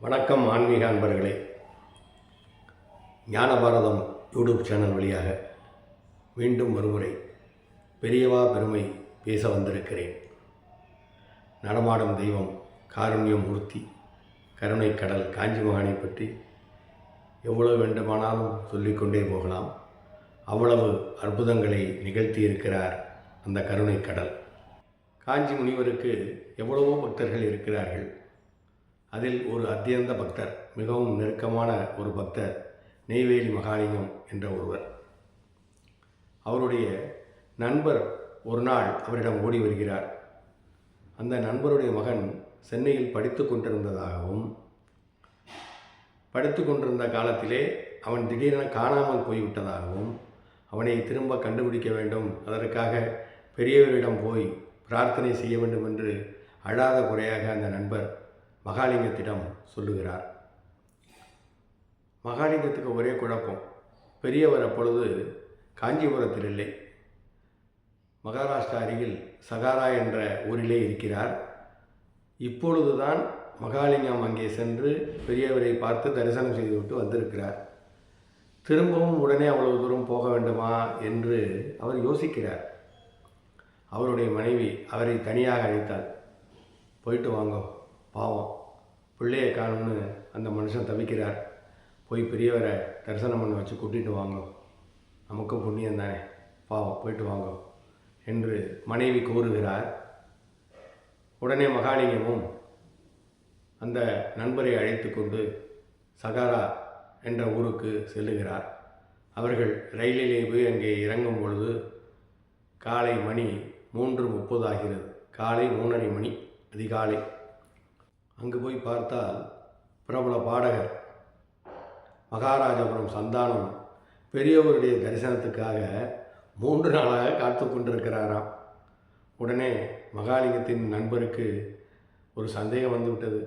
வணக்கம் ஆன்மீக அன்பர்களே. ஞான பாரதம் யூடியூப் சேனல் வழியாக மீண்டும் ஒருமுறை பெரியவா பெருமை பேச வந்திருக்கிறேன். நடமாடும் தெய்வம் காருண்யம் மூர்த்தி கருணை கடல் காஞ்சி மகானை பற்றி எவ்வளவு வேண்டுமானாலும் சொல்லிக்கொண்டே போகலாம். அவ்வளவு அற்புதங்களை நிகழ்த்தியிருக்கிறார் அந்த கருணை கடல். காஞ்சி முனிவருக்கு எவ்வளவோ பக்தர்கள் இருக்கிறார்கள். அதில் ஒரு அத்தியந்த பக்தர் மிகவும் நெருக்கமான ஒரு பக்தர் நெய்வேலி மகாலிங்கம் என்ற ஒருவர். அவருடைய நண்பர் ஒரு நாள் அவரிடம் ஓடி வருகிறார். அந்த நண்பருடைய மகன் சென்னையில் படித்து கொண்டிருந்ததாகவும் படித்து கொண்டிருந்த காலத்திலே அவன் திடீரென காணாமல் போய்விட்டதாகவும் அவனை திரும்ப கண்டுபிடிக்க வேண்டும் அதற்காக பெரியவரிடம் போய் பிரார்த்தனை செய்ய வேண்டும் என்று அழாத குறையாக அந்த நண்பர் மகாலிங்கத்திடம் சொல்லுகிறார். மகாலிங்கத்துக்கு ஒரே குழப்பம். பெரியவர் அப்பொழுது காஞ்சிபுரத்தில் இல்லை மகாராஷ்டிரா அருகில் சகாரா என்ற ஊரிலே இருக்கிறார். இப்பொழுதுதான் மகாலிங்கம் அங்கே சென்று பெரியவரை பார்த்து தரிசனம் செய்துவிட்டு வந்திருக்கிறார். திரும்பவும் உடனே அவ்வளவு தூரம் போக வேண்டுமா என்று அவர் யோசிக்கிறார். அவருடைய மனைவி அவரை தனியாக அழைத்தாள். போயிட்டு வாங்க. பாவம். பிள்ளையை காணும்னு அந்த மனுஷன் தவிக்கிறார். போய் பெரியவரை தரிசனம் பண்ண வச்சு கூட்டிகிட்டு வாங்க. நமக்கும் புண்ணியம் தானே. பாவம் போயிட்டு வாங்க என்று மனைவி கூறுகிறார். உடனே மகாலிங்கமும் அந்த நண்பரை அழைத்து கொண்டு சகாரா என்ற ஊருக்கு செல்லுகிறார். அவர்கள் ரயிலிலே போய் அங்கே இறங்கும் பொழுது காலை மணி மூன்று முப்பது ஆகிறது. காலை மூணரை மணி அதிகாலை. அங்கு போய் பார்த்தால் பிரபல பாடகர் மகாராஜபுரம் சந்தானம் பெரியவருடைய தரிசனத்துக்காக மூன்று நாளாக காத்து கொண்டிருக்கிறாராம். உடனே மகாலிங்கத்தின் நண்பருக்கு ஒரு சந்தேகம் வந்து விட்டது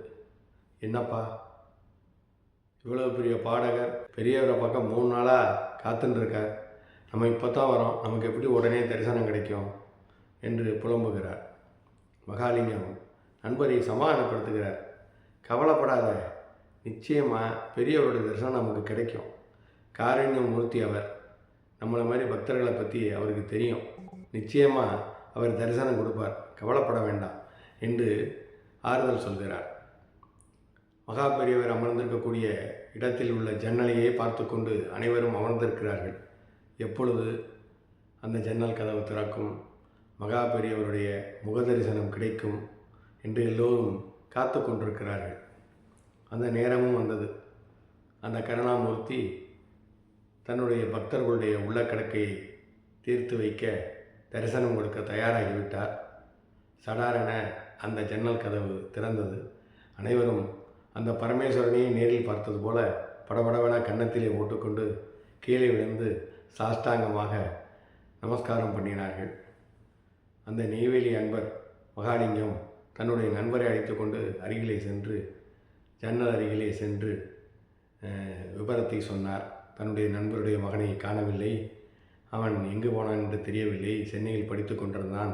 என்னப்பா? இவ்வளோ பெரிய பாடகர் பெரியவரை பக்கம் மூணு நாளாக காத்துட்டுருக்கார் நம்ம இப்போ தான் வரோம். நமக்கு எப்படி உடனே தரிசனம் கிடைக்கும்? என்று புலம்புகிறார் மகாலிங்கம். நண்பரை சமாதானப்படுத்துகிறார். கவலைப்படாத நிச்சயமாக பெரியவருடைய தரிசனம் நமக்கு கிடைக்கும். காரண்யம் மூர்த்தி அவர். நம்மளை மாதிரி பக்தர்களை பற்றி அவருக்கு தெரியும். நிச்சயமாக அவர் தரிசனம் கொடுப்பார். கவலைப்பட வேண்டாம் என்று ஆறுதல் சொல்கிறார். மகா பெரியவர் அமர்ந்திருக்கக்கூடிய இடத்தில் உள்ள ஜன்னலையே பார்த்து கொண்டு அனைவரும் அமர்ந்திருக்கிறார்கள். எப்பொழுது அந்த ஜன்னல் கதவு திறக்கும்? மகா பெரியவருடைய முகதரிசனம் கிடைக்கும். என்று எல்லோரும் காத்து கொண்டிருக்கிறார்கள். அந்த நேரமும் வந்தது. அந்த கருணாமூர்த்தி தன்னுடைய பக்தர்களுடைய உள்ள கணக்கையை தீர்த்து வைக்க தரிசனம் கொடுக்க தயாராகிவிட்டார். சடாரென அந்த ஜன்னல் கதவு திறந்தது. அனைவரும் அந்த பரமேஸ்வரனையும் நேரில் பார்த்தது போல படபடவென கன்னத்திலே போட்டுக்கொண்டு கீழே விழுந்து சாஷ்டாங்கமாக நமஸ்காரம் பண்ணினார்கள். அந்த நெய்வேலி அன்பர் மகாலிங்கம் தன்னுடைய நண்பரை அழைத்து கொண்டு அருகிலே சென்று ஜன்னல் அருகிலே சென்று விபரத்தை சொன்னார். தன்னுடைய நண்பருடைய மகனை காணவில்லை. அவன் எங்கு போனான் என்று தெரியவில்லை. சென்னையில் படித்து கொண்டிருந்தான்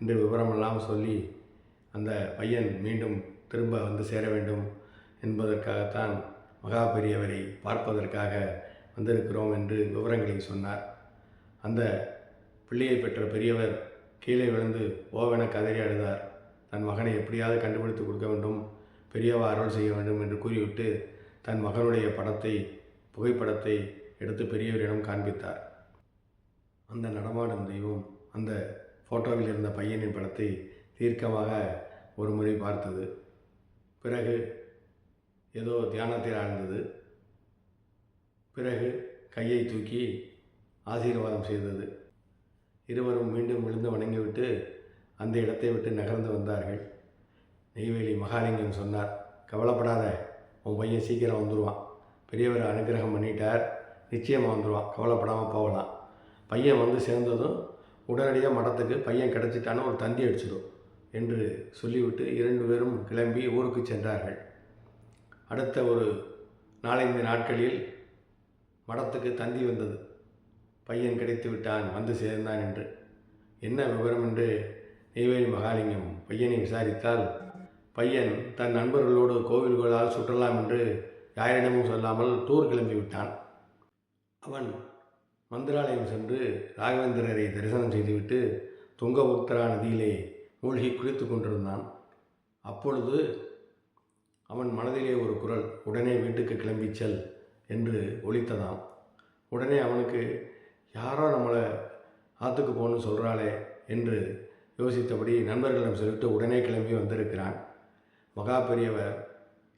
என்று விவரமெல்லாம் சொல்லி அந்த பையன் மீண்டும் திரும்ப வந்து சேர வேண்டும் என்பதற்காகத்தான் மகா பெரியவரை பார்ப்பதற்காக வந்திருக்கிறோம் என்று விவரங்களை சொன்னார். அந்த பிள்ளையை பெற்ற பெரியவர் கீழே விழுந்து ஓவென கதறி அழுதார். தன் மகனை எப்படியாவது கண்டுபிடித்து கொடுக்க வேண்டும் பெரியவா அருள் செய்ய வேண்டும் என்று கூறிவிட்டு தன் மகனுடைய படத்தை புகைப்படத்தை எடுத்து பெரியவரிடம் காண்பித்தார். அந்த நடமாடும் தெய்வம் அந்த ஃபோட்டோவில் இருந்த பையனின் படத்தை தீர்க்கமாக ஒரு முறை பார்த்தது. பிறகு ஏதோ தியானத்தில் ஆழ்ந்தது. பிறகு கையை தூக்கி ஆசீர்வாதம் செய்தது. இருவரும் மீண்டும் விழுந்து வணங்கிவிட்டு அந்த இடத்தை விட்டு நகர்ந்து வந்தார்கள். நெய்வேலி மகாலிங்கம் சொன்னார் கவலைப்படாத உன் பையன் சீக்கிரம் வந்துடுவான் பெரியவர் அனுகிரகம் பண்ணிட்டார் நிச்சயமாக வந்துடுவான் கவலைப்படாமல் போகலாம். பையன் வந்து சேர்ந்ததும் உடனடியாக மடத்துக்கு பையன் கிடச்சிட்டான்னு ஒரு தந்தி அடிச்சிடும் என்று சொல்லிவிட்டு இரண்டு பேரும் கிளம்பி ஊருக்கு சென்றார்கள். அடுத்த ஒரு நாலஞ்சு நாட்களில் மடத்துக்கு தந்தி வந்தது. பையன் கிடைத்து விட்டான் வந்து சேர்ந்தான் என்று. என்ன விவரம் என்று நெய்வேலி மகாலிங்கம் பையனை விசாரித்தால் பையன் தன் நண்பர்களோடு கோவில்களால் சுற்றலாம் என்று யாரிடமும் சொல்லாமல் டூர் கிளம்பி விட்டான் அவன் மந்திராலயம் சென்று ராகவேந்திரரை தரிசனம் செய்துவிட்டு துங்கபுத்திரா நதியிலே மூழ்கி குளித்து கொண்டிருந்தான். அப்பொழுது அவன் மனதிலே ஒரு குரல் உடனே வீட்டுக்கு கிளம்பிச் செல் என்று ஒழித்ததாம் உடனே அவனுக்கு யாரோ நம்மளை ஆற்றுக்கு போகணும்னு சொல்கிறாளே என்று யோசித்தபடி நண்பர்களிடம் சொல்லிட்டு உடனே கிளம்பி வந்திருக்கிறான். மகா பெரியவர்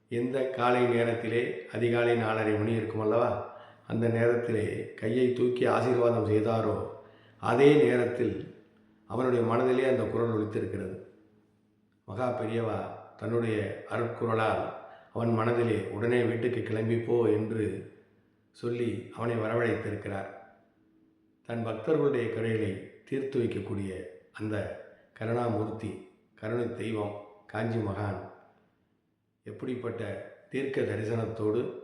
எந்த காலை நேரத்திலே அதிகாலை நாலரை மணி இருக்கும் அல்லவா? அந்த நேரத்திலே கையை தூக்கி ஆசீர்வாதம் செய்தாரோ? அதே நேரத்தில் அவனுடைய மனதிலே அந்த குரல் ஒழித்திருக்கிறது மகா பெரியவா தன்னுடைய அருட்குரலால் அவன் மனதிலே உடனே வீட்டுக்கு கிளம்பி போ என்று சொல்லி அவனை வரவழைத்திருக்கிறார். தன் பக்தர்களுடைய குறைகளை தீர்த்து வைக்கக்கூடிய அந்த கருணாமூர்த்தி கருணை தெய்வம் காஞ்சி மகான். எப்படிப்பட்ட தீர்க்க தரிசனத்தோடு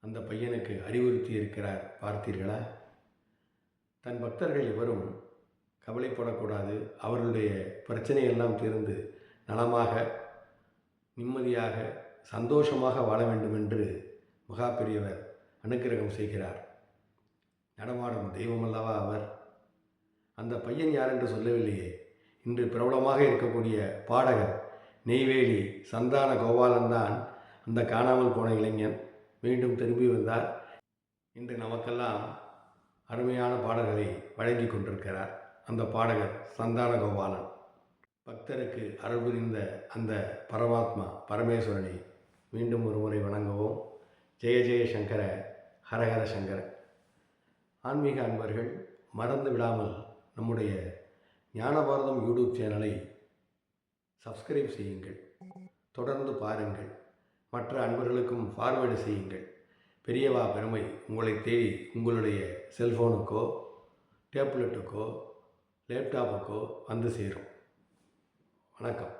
அந்த பையனுக்கு அறிவுறுத்தி இருக்கிறார் பார்த்தீர்களா? தன் பக்தர்கள் எவரும் கவலைப்படக்கூடாது. அவர்களுடைய பிரச்சனையெல்லாம் தீர்ந்து நலமாக நிம்மதியாக சந்தோஷமாக வாழ வேண்டும் என்று மகா பெரியவர் அனுக்கிரகம் செய்கிறார். நடமாடும் தெய்வமல்லவா அவர். அந்த பையன் யார் என்று சொல்லவில்லையே. இன்று பிரபலமாக இருக்கக்கூடிய பாடகர் நெய்வேலி சந்தான கோபாலன் தான் அந்த காணாமல் போன இளைஞன். மீண்டும் திரும்பி வந்தார். இன்று நமக்கெல்லாம் அருமையான பாடல்களை வழங்கி கொண்டிருக்கிறார் அந்த பாடகர் சந்தான கோபாலன் பக்தருக்கு அருள் புரிந்த அந்த பரமாத்மா பரமேஸ்வரனை மீண்டும் ஒரு முறை வணங்குவோம். ஜெய ஜெய சங்கர ஹரஹர சங்கர. ஆன்மீக அன்பர்கள் மறந்து விடாமல் நம்முடைய ஞானபாரதம் யூடியூப் சேனலை சப்ஸ்கிரைப் செய்யுங்கள். தொடர்ந்து பாருங்கள். மற்ற அன்பர்களுக்கும் ஃபார்வேர்டு செய்யுங்கள். பெரியவா பெருமை உங்களை தேடி உங்களுடைய செல்ஃபோனுக்கோ டேப்லெட்டுக்கோ லேப்டாப்புக்கோ வந்து சேரும். வணக்கம்.